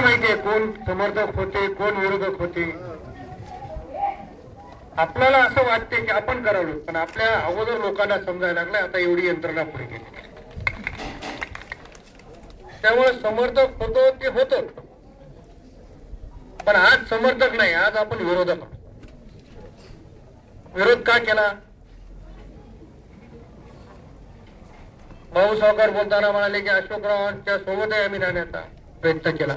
माहितीये कोण समर्थक होते कोण विरोधक होते? आपल्याला असं वाटते की आपण करावं पण आपल्या अगोदर लोकांना समजायला लागलं आता एवढी यंत्रणा पुढे गेली. त्यामुळे समर्थक होतो ते होत. पण आज समर्थक नाही आज आपण विरोधक विरोध का केला? भाऊ सावकार बोलताना म्हणाले की अशोकरावांच्या सोबतही आम्ही राहण्याचा प्रयत्न केला.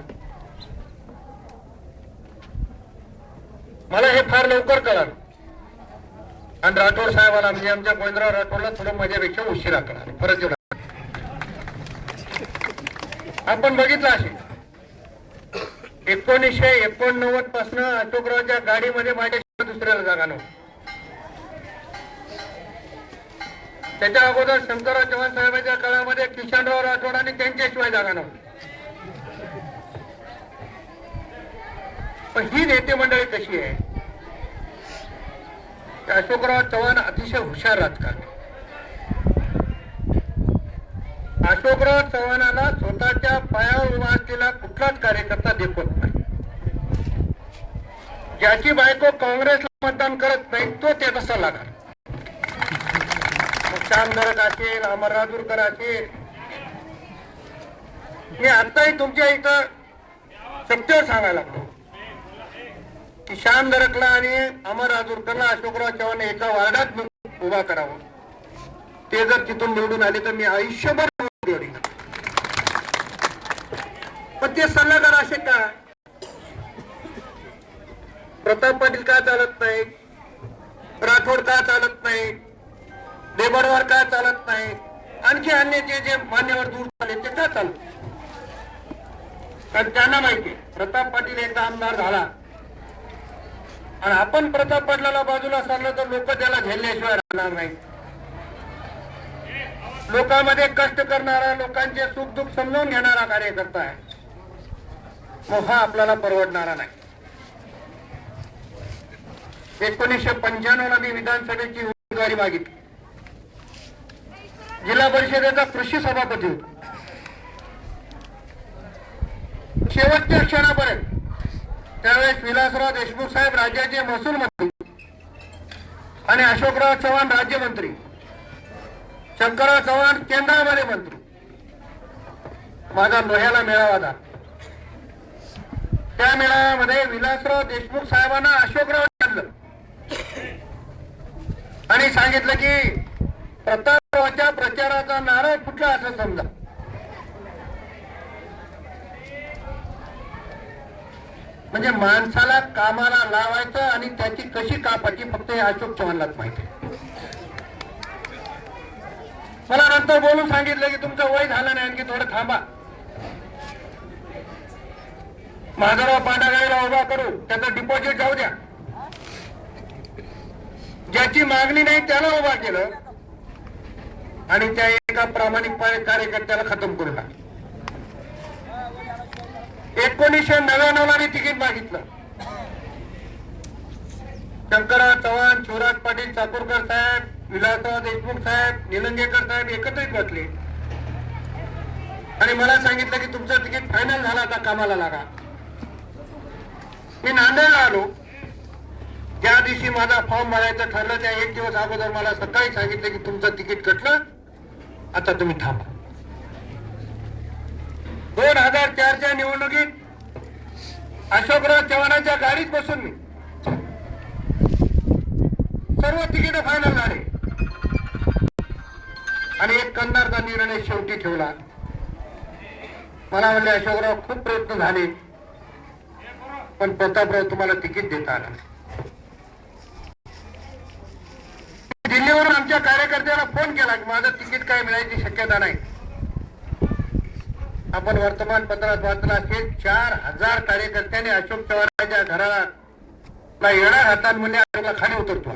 मला हे फार लवकर कळालं. आणि राठोड साहेबाला म्हणजे आमच्या गोविंदराव राठोडला थोडं माझ्यापेक्षा उशिरा कळालं. परत एवढा. आपण बघितलं असे एकोणीसशे एकोणनव्वदपासून अशोकरावच्या गाडीमध्ये माझ्याशिवाय दुसऱ्याला जागा नव्हती. त्याच्या अगोदर शंकरराव चव्हाण साहेबांच्या काळामध्ये किशनराव राठोड आणि त्यांच्याशिवाय जागा नव्हती. पण ही नेते मंडळी कशी आहे? अशोकराव चव्हाण अतिशय हुशार राजकारणी. अशोकराव चव्हाणाला स्वतःच्या पायावर उभा असलेला कुठलाच कार्यकर्ता देखत नाही. ज्याची बायको काँग्रेसला मतदान करत नाही तो त्याचा सल्लागार मग श्याम नरक असेल अमर राजूरकर असेल. मी आताही तुमच्या इथं सत्य सांगायला लागलो. किशान दरकला आणि अमर राजूरकरला अशोकराव चव्हाण एका वार्डात उभा करावं. ते जर तिथून निवडून आले तर मी आयुष्यभर पण ते सल्लागार असे का? प्रताप पाटील का चालत नाही? राठोड का चालत नाही? देबडवार का चालत नाही? आणखी अन्य जे जे मान्यवर दूर झाले ते का चालत कारण त्यांना माहिती प्रताप पाटील एकदा आमदार झाला. आणि आपण प्रताप पाटलाला बाजूला सारलं तर लोक त्याला झेलल्याशिवाय राहणार नाही. लोकांमध्ये कष्ट करणारा लोकांचे सुख दुःख समजावून घेणारा कार्यकर्ता आहे. मग हा आपल्याला परवडणारा नाही. एकोणीसशे पंच्याण्णव ला मी विधानसभेची उमेदवारी मागितली. जिल्हा परिषदेचा कृषी सभापती होतो. शेवटच्या क्षणापर्यंत त्यावेळेस विलासराव देशमुख साहेब राज्याचे महसूल मंत्री आणि अशोकराव चव्हाण राज्यमंत्री शंकरराव चव्हाण केंद्रामध्ये मंत्री. माझा लोह्याला मेळावा झाला. त्या मेळाव्यामध्ये विलासराव देशमुख साहेबांना अशोकराव आणलं आणि सांगितलं की प्रतापरावांच्या प्रचाराचा नारळ फुटला असं समजा. म्हणजे माणसाला कामाला लावायचं आणि त्याची कशी कापायची फक्त हे अशोक चव्हाणलाच माहिती मला नंतर बोलून सांगितलं की तुमचं वय झालं नाही आणखी थोडं थांबा. माझाराव पांडागाईला उभा करू त्याचं डिपॉझिट जाऊ द्या. ज्याची मागणी नाही त्याला उभा केलं. आणि त्या एका प्रामाणिक कार्यकर्त्याला खतम करू टाकलं एकोणीसशे नव्याण्णवला मी तिकीट मागितलं. शंकरराव चव्हाण शिवराज पाटील चाकूरकर साहेब विलासराव देशमुख साहेब निलंगेकर साहेब एकत्रित बसले. आणि मला सांगितलं की तुमचं तिकीट फायनल झालं आता कामाला लागा. मी नांदेडला आलो. ज्या दिवशी माझा फॉर्म भरायचं ठरलं त्या एक दिवस अगोदर मला सकाळी सांगितलं की तुमचं तिकीट कटलं. आता तुम्ही थांबा. दोन हजार चारच्या निवडणुकीत अशोकराव चव्हाणांच्या गाडीत बसून मी सर्व तिकीट फायनल झाले. आणि एक कंदारचा निर्णय शेवटी ठेवला. मला म्हणले अशोकराव खूप प्रयत्न झाले पण प्रतापराव तुम्हाला तिकीट देता आलं दिल्लीवरून आमच्या कार्यकर्त्याला फोन केला की माझं तिकीट काय मिळायची शक्यता नाही. आपण वर्तमानपत्रात वाचलं असेल चार हजार कार्यकर्त्यांनी अशोक चव्हाणाच्या घराला येणार हातात म्हणजे अशोकला खाली उतरतो.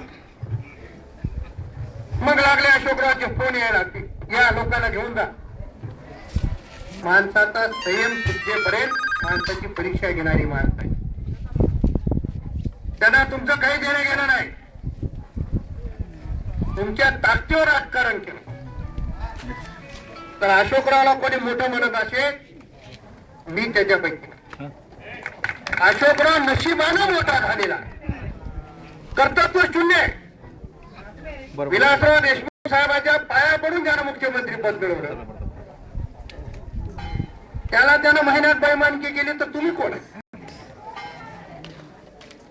मग लागले अशोकरावचे फोन यायला की या लोकांना घेऊन जा. माणसाचा संयम सुद्धेपर्यंत माणसाची परीक्षा घेणारी माणसं आहे त्यांना तुमचं काही देणं घेणं नाही. तुमच्या ताकदीवर राजकारण केलं. तर अशोकरावला कोणी मोठं म्हणत असेल मी त्याच्यापैकी. अशोकराव नशिबानं मोठा झालेला कर्तृत्व शून्य विलासराव देशमुख साहेबांच्या पाया पडून त्यानं मुख्यमंत्री पद मिळवलं. त्याला त्यानं महिन्यात बैमानकी केली तर तुम्ही कोण?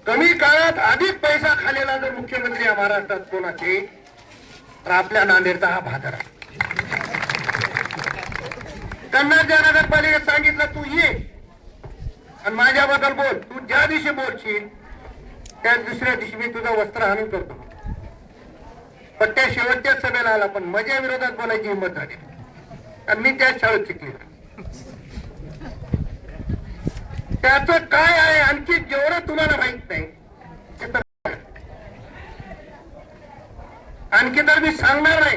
कमी काळात अधिक पैसा खालेला जर मुख्यमंत्री या महाराष्ट्रात कोण असेल तर आपल्या नांदेडचा हा भादर आहे. त्यांना ज्या नगरपालिकेत सांगितलं तू ये. आणि माझ्याबद्दल बोल. तू ज्या दिवशी बोलशील त्या दुसऱ्या दिवशी मी तुझं वस्त्र आणून करतो. पण त्या शेवटच्या सभेला आला पण माझ्या विरोधात बोलायची हिंमत झाली आणि मी त्या शाळेत शिकली त्याच काय आहे आणखी जेवढं तुम्हाला माहीत नाही आणखी तर मी सांगणार नाही.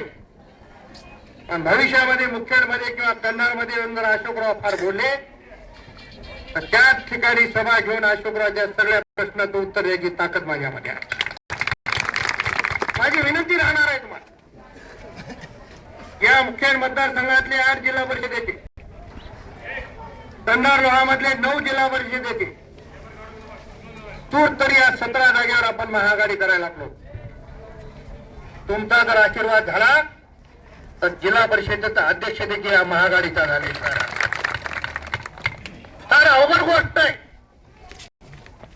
भविष्यामध्ये मुखेडमध्ये किंवा कन्नडमध्ये येऊन जर अशोकराव फार बोलले तर त्याच ठिकाणी सभा घेऊन अशोकरावच्या सगळ्या प्रश्नाचं उत्तर द्यायची ताकद माझ्यामध्ये आहे. माझी विनंती राहणार आहे तुम्हाला. या मुख्य मतदारसंघातले आठ जिल्हा परिषदेचे कन्नड लोहामधले नऊ जिल्हा परिषदेचे तूर तरी या सतरा जागेवर आपण महाआघाडी करायला लागलो. तुमचा जर आशीर्वाद झाला तर जिल्हा परिषदेचा अध्यक्ष देखील या महागाडीचा झालेला आहे. फार अवघड गोष्ट आहे.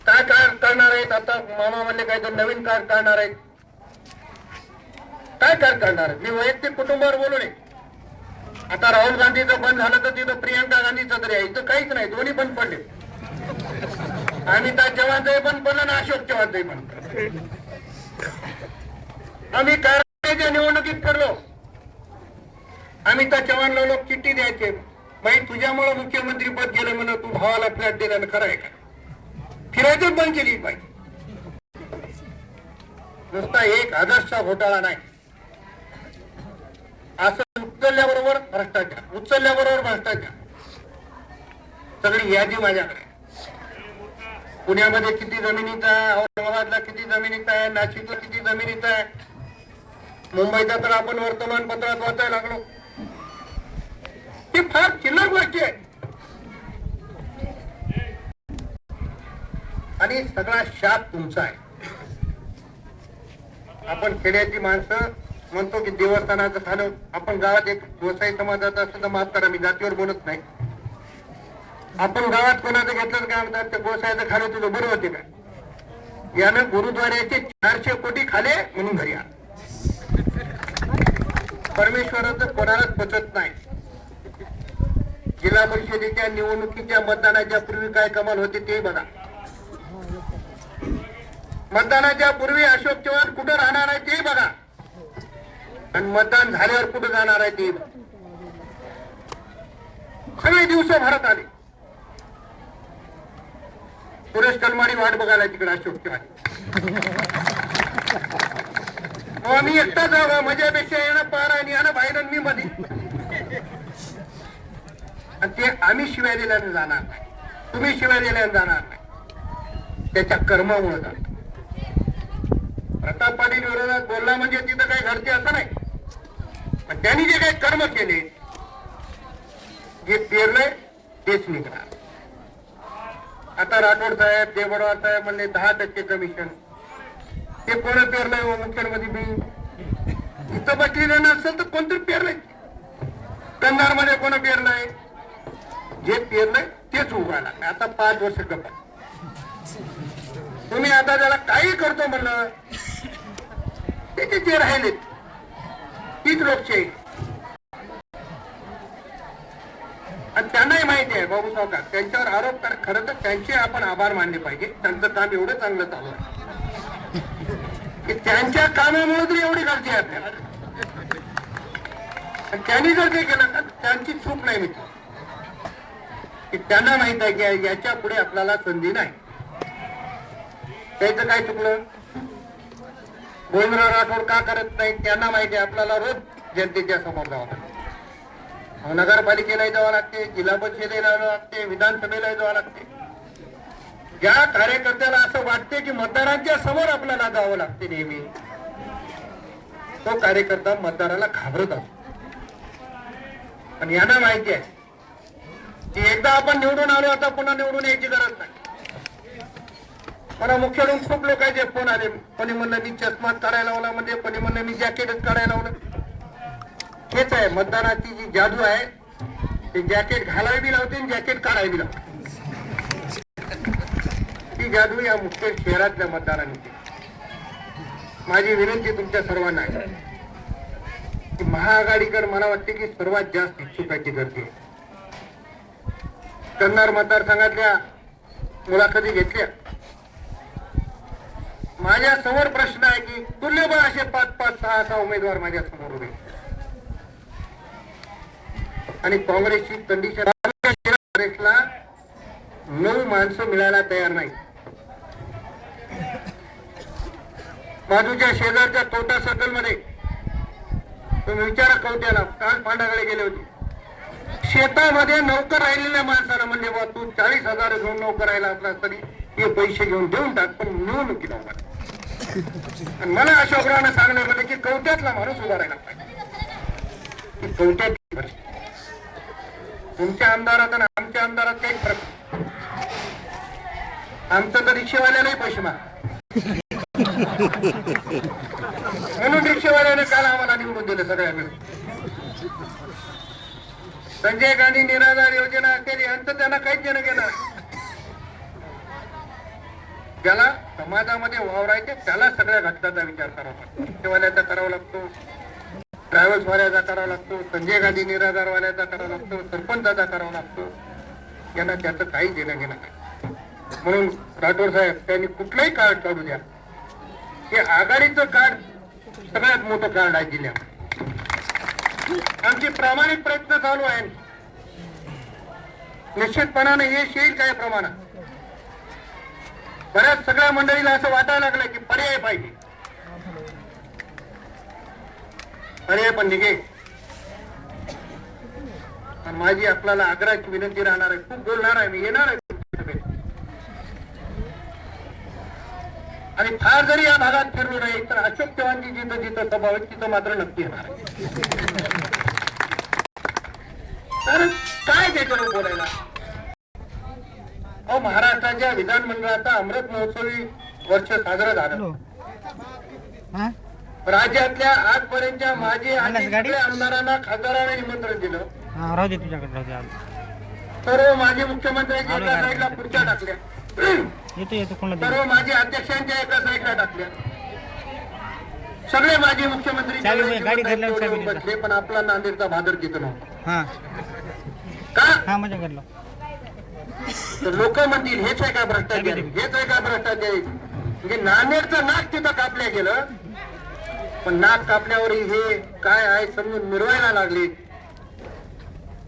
काय काय करणार आहेत? आता मामा म्हणले काय तर नवीन कार करणार आहेत. काय कार करणार मी वैयक्तिक कुटुंबावर बोलू नये आता राहुल गांधीचं बंद झालं तर तिथं प्रियंका गांधीचं तरी आहे. इथं काहीच नाही. दोन्ही बंद पडले. अमिताभ चव्हाणचंही बंद पडलं आणि अशोक चव्हाणचंही बंद आम्ही कार्यालयाच्या निवडणुकीत ठरलो अमिता चव्हाणला लोक चिठ्ठी द्यायचे. बाई तुझ्यामुळे मुख्यमंत्री पद गेलं म्हणून तू भावाला फ्लॅट दिला खरं आहे का? फिरायचंच बंद केली बाई. नुसता एक आदर्शचा घोटाळा नाही. असं उचलल्याबरोबर भ्रष्टाचार उचलल्याबरोबर भ्रष्टाचार. सगळी यादी माझ्याकडे पुण्यामध्ये किती जमिनीचा आहे औरंगाबादला किती जमिनीचा आहे नाशिकला किती जमिनीचा आहे? मुंबईचा तर आपण वर्तमानपत्रात वाचायला लागलो. ही फार चिल्लर गोष्टी आहे. आणि सगळा शाप तुमचा आहे. आपण खेड्याची माणसं म्हणतो की देवस्थानाचं झालं आपण गावात एक गोसाई समाजाचा असं तर माफ करा मी जातीवर बोलत नाही. आपण गावात कोणाचं घेतलं तर काय म्हणतात ते गोसाईचं खाणं तुझं बरं होते का? यानं गुरुद्वाऱ्याचे चारशे कोटी खाले म्हणून घरी आला. परमेश्वराचं कोणालाच पचत नाही. जिल्हा परिषदेच्या निवडणुकीच्या मतदानाच्या पूर्वी काय कमाल होते ते बघा. मतदानाच्या पूर्वी अशोक चव्हाण कुठं राहणार आहे ते बघा. आणि मतदान झाल्यावर कुठं जाणार आहे ते सगळे दिवस भरत आले. सुरेश कलमाडी वाट बघायला तिकडे अशोक चव्हाण. हो, मी एकटा जावा हो, मजापेक्षा येणं पार आणि यानं बाहेर मी मध्ये. ते आम्ही शिवाय दिल्याने जाणार नाही. तुम्ही शिवाय दिल्याने जाणार नाही. त्याच्या कर्मामुळे जाणार. प्रताप पाटील विरोधात बोलला म्हणजे तिथं काही घडते असं नाही. पण त्यांनी जे काही कर्म केले जे पेरलंय तेच निघणार. आता राठोड साहेब देवडवार साहेब म्हणले दहा टक्के कमिशन ते कोण पेरलंय हो मुख्यमंत्री? मी. इथं बसलेलं नसेल तर कोणतरी पेरलंय. कंधारमध्ये कोण पेरलंय? जे पेरलंय तेच उगाला आता पाच वर्ष गप्पा तुम्ही आता त्याला काही करतो म्हणलं त्याचे ते राहिले? तीच लोकशाही आणि त्यांनाही माहिती आहे बाबू सावकार त्यांच्यावर आरोप कर खरं तर त्यांचे आपण आभार मानले पाहिजे. त्यांचं काम एवढं चांगलं चालू आहे. की त्यांच्या कामामुळे तरी एवढी गर्दी आहे. आपल्याला त्यांनी जर ते केलं तर त्यांची चूक नाही मित्र की त्यांना माहीत आहे की याच्यापुढे आपल्याला संधी नाही. त्याचं काय चुकलं? गोविंदराव राठोड का करत नाही त्यांना माहिती आहे. आपल्याला रोज जनतेच्या समोर जावं लागतं. नगरपालिकेला नगरपालिकेलाही जावं लागते जिल्हा परिषदेला जावं लागते विधानसभेला जावं लागते. ज्या कार्यकर्त्याला असं वाटते की मतदारांच्या समोर आपल्याला जावं लागते नेहमी तो कार्यकर्ता मतदाराला घाबरत असतो. पण यांना माहिती आहे की एकदा आपण निवडून आलो आता पुन्हा निवडून यायची गरज नाही. मला मुख्यडून खूप लोकांचे फोन आले. कोणी म्हणलं मी चष्मात काढायला लावला म्हणजे कोणी म्हणलं मी जॅकेटच काढायला लावलं. हेच आहे मतदानाची जी जादू आहे ते जॅकेट घालावी बी लावते आणि जॅकेट काढावी बी लावते. ती जादू या मुख्य शहरातल्या मतदारांनी माझी विनंती तुमच्या सर्वांना आहे. की महाआघाडीकर मला वाटते की सर्वात जास्त इच्छुकाची गर्दी आहे. कन्नड मतदारसंघातल्या मुलाखती घेतल्या. माझ्यासमोर प्रश्न आहे की तुल्यबळ असे पाच पाच सहा सहा उमेदवार माझ्यासमोर उभे आणि काँग्रेसची कंडिशन काँग्रेसला नऊ माणसं मिळायला तयार नाही बाजूच्या शेजारच्या तोटा सर्कलमध्ये. तुम्ही विचारा कवट्याला. काल पांडाकडे गेले होते. शेतामध्ये नोकर राहिलेल्या माणसाला म्हणले बा तू चाळीस हजार घेऊन नोकर राहिला असला तरी हे पैसे घेऊन देऊन टाक पण निवडणुकीला उभा मला अशोकरावनं सांगण्यात म्हणजे की कवट्यातला माणूस उभा राहिला पाहिजे. कवट्यात तुमच्या आमदारात आणि आमच्या आमदारात काही फरक. आमचं तर रिक्षेवाल्यालाही पैसे माग. म्हणून रिक्षेवाल्याने काल आम्हाला निवडून दिलं सगळ्या मिळून संजय गांधी निराधार योजना असेल यांचं त्यांना काहीच देणं गेलं ज्याला समाजामध्ये वावरायचे त्याला सगळ्या घटकाचा विचार करावा लागतो. रिक्षेवाल्याचा करावा लागतो. ट्रॅव्हल्स वाल्याचा करावा लागतो. संजय गांधी निराधार वाल्याचा करावा लागतो. सरपंचाचा करावा लागतो. यांना त्याचं काही देणं घेणं नाही. म्हणून राठोड साहेब त्यांनी कुठलंही कार्ड काढू द्या. हे आघाडीचं कार्ड सगळ्यात मोठं कार्ड आहे जिल्ह्यामध्ये. आमचे प्रामाणिक प्रयत्न चालू आहे निश्चितपणाने यश येईल काही प्रमाणात. बऱ्याच सगळ्या मंडळीला असं वाटायला लागलं की पर्याय पाहिजे. पर्याय पण निघे. आणि माझी आपल्याला आग्रहाची विनंती राहणार आहे. खूप बोलणार आहे मी येणार आहे. आणि फार जरी या भागात फिरलो नाही तर अशोक चव्हाणची जिथं जिथं सभा तिथं मात्र नक्की येणार आहे. तर काय त्याच्यावर बोलायला? अहो महाराष्ट्राच्या विधानमंडळाचा अमृत महोत्सवी वर्ष साजरं झालं. हा? राज्यातल्या आजपर्यंतच्या माजी आणि? सगळ्या आमदारांना खासदारांना निमंत्रण दिलं. हा राहू दे तुझ्याकडे राहू दे आलो. सर्व माजी मुख्यमंत्र्यांच्या एका. साईडला खुर्च्या टाकल्या. येतो येतो कोणाला सर्व माजी अध्यक्षांच्या एका साईडला टाकल्या. सगळे माजी मुख्यमंत्री पण आपला नांदेडचा भादर तिथं नव्हता हा. हा तर लोक म्हणतील हेच आहे का भ्रष्टाचार? हेच आहे का भ्रष्टाचार? म्हणजे नांदेडचं नाक तिथं कापल्या गेलं पण नाक कापल्यावर हे काय आहे समजून मिरवायला लागले.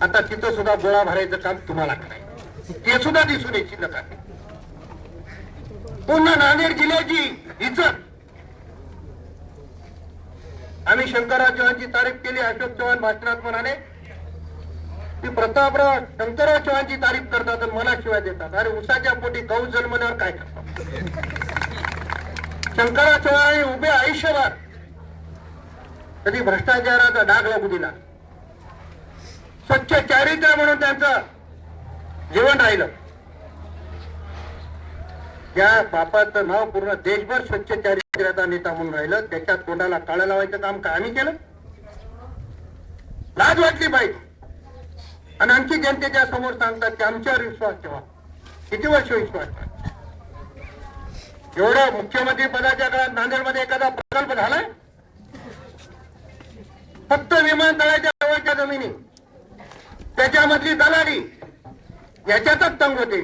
आता तिथं सुद्धा गोळा भरायचं काम तुम्हाला करायचं ते सुद्धा दिसून यायची नका पुन्हा नांदेड जिल्ह्याची इज्जत. आम्ही शंकरराव चव्हाणची तारीफ केली अशोक चव्हाण भाषणात म्हणाले की प्रतापराव शंकरराव चव्हाणची तारीफ करतात आणि मला शिवाय देतात. अरे उसाच्या पोटी गहू जन्मल्यावर काय करतात? शंकरराव चव्हाण उभे आयुष्यभर कधी भ्रष्टाचाराचा डाग लागू दिला. स्वच्छ चारित्र्य म्हणून त्यांचं जीवन राहिलं. त्या बापाचं नाव पूर्ण देशभर स्वच्छ चारित्र्याचा नेता म्हणून राहिलं. त्याच्या तोंडाला काळं लावायचं काम का आम्ही केलं? लाज वाटली पाहिजे आणि आणखी जनतेच्या समोर सांगतात की आमच्यावर विश्वास ठेवा. किती वर्ष विश्वास ठेवा? एवढं मुख्यमंत्री पदाच्या काळात नांदेडमध्ये एखादा प्रकल्प झालाय? फक्त विमानतळाच्या जवळच्या जमिनी. त्याच्यामधली दलाली. याच्यातच तंग होते.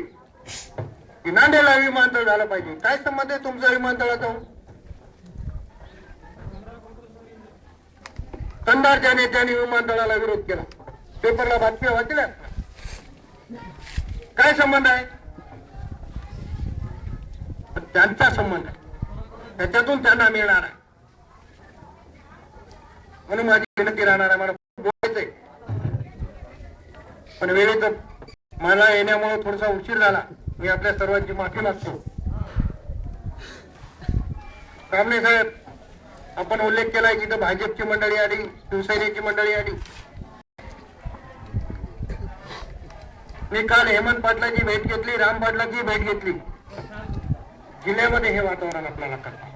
की नांदेडला विमानतळ झालं पाहिजे. काय संबंध आहे तुमचा विमानतळाचा? कंधारच्या नेत्यांनी विमानतळाला विरोध केला. पेपरला बातम्या वाचल्या. काय संबंध आहे? त्यांचा संबंध आहे. त्याच्यातून त्यांना मिळणार आहे. म्हणून माझी विनंती राहणार आहे मला बोलायचंय पण वेळेत मला येण्यामुळे थोडासा उशीर झाला. मी आपल्या सर्वांची माफी मागतो. कामणे साहेब आपण उल्लेख केला की इथं भाजपची मंडळी आली शिवसेनेची मंडळी आली. मी काल हेमंत पाटलाची भेट घेतली राम पाटलाची भेट घेतली. जिल्ह्यामध्ये हे वातावरण आपल्याला करतात